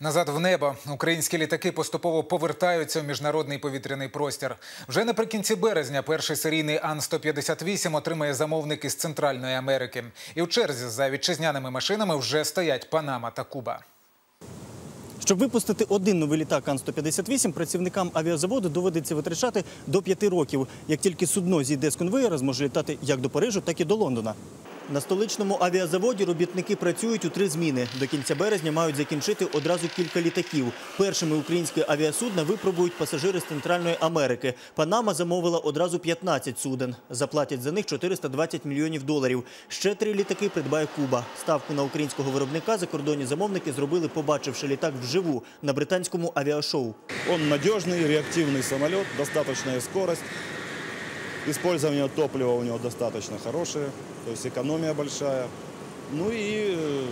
Назад в небо українські літаки поступово повертаються в міжнародний повітряний простір. Вже наприкінці березня перший серійний Ан-158 отримає замовник із Центральної Америки. І в черзі за вітчизняними машинами вже стоять Панама та Куба. Щоб випустити один новий літак Ан-158, працівникам авіазаводу доведеться витрачати до п'яти років. Як тільки судно зійде з конвеєра, зможе літати як до Парижу, так і до Лондона. На столичному авіазаводі робітники працюють у три зміни. До кінця березня мають закінчити одразу кілька літаків. Першими українські авіасудна випробують пасажири з Центральної Америки. Панама замовила одразу 15 суден. Заплатять за них 420 мільйонів доларів. Ще три літаки придбає Куба. Ставку на українського виробника закордонні замовники зробили, побачивши літак вживу на британському авіашоу. Он надежный, реактивный самолет, достаточная скорость. Использование топлива у него достаточно хорошее, то есть экономия большая. Ну и э,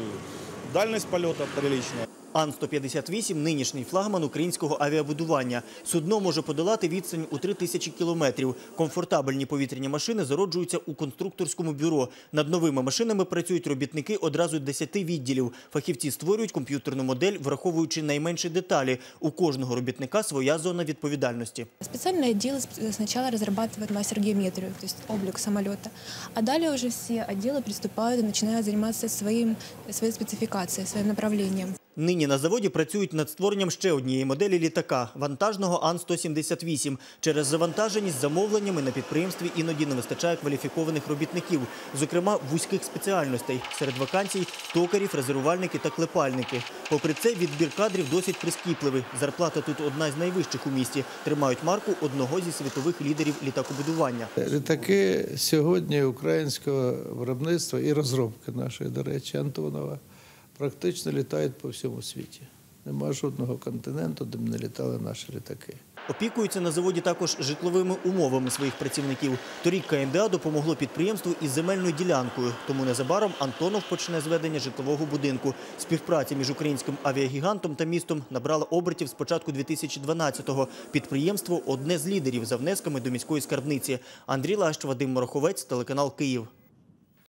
дальность полета приличная. Ан-158 – нинішній флагман українського авіабудування. Судно може подолати відстань у 3 тисячі кілометрів. Комфортабельні повітряні машини зароджуються у конструкторському бюро. Над новими машинами працюють робітники одразу 10 відділів. Фахівці створюють комп'ютерну модель, враховуючи найменші деталі. У кожного робітника своя зона відповідальності. Специальное отдел сп- сначала разрабатывает мастер-геометрию, то есть облик самолета, а далее уже все отделы приступают и начинают заниматься своим, своей спецификацией, своим направлением. Нині на заводі працюють над створенням ще однієї моделі літака – вантажного Ан-178. Через завантаженість замовленнями на підприємстві іноді не вистачає кваліфікованих робітників, зокрема вузьких спеціальностей. Серед вакансій – токарі, фрезерувальники та клепальники. Попри це, відбір кадрів досить прискіпливий. Зарплата тут одна з найвищих у місті. Тримають марку одного зі світових лідерів літакобудування. Літаки сьогодні українського виробництва і розробки нашої, до речі, Антонова, практично літають по всьому світі. Нема жодного континенту, де б не літали наші літаки. Опікуються на заводі також житловими умовами своїх працівників. Торік КМДА допомогло підприємству із земельною ділянкою. Тому незабаром Антонов почне зведення житлового будинку. Співпраця між українським авіагігантом та містом набрала обертів з початку 2012-го. Підприємство – одне з лідерів за внесками до міської скарбниці. Андрій Лащ, Вадим Мороховець, телеканал «Київ».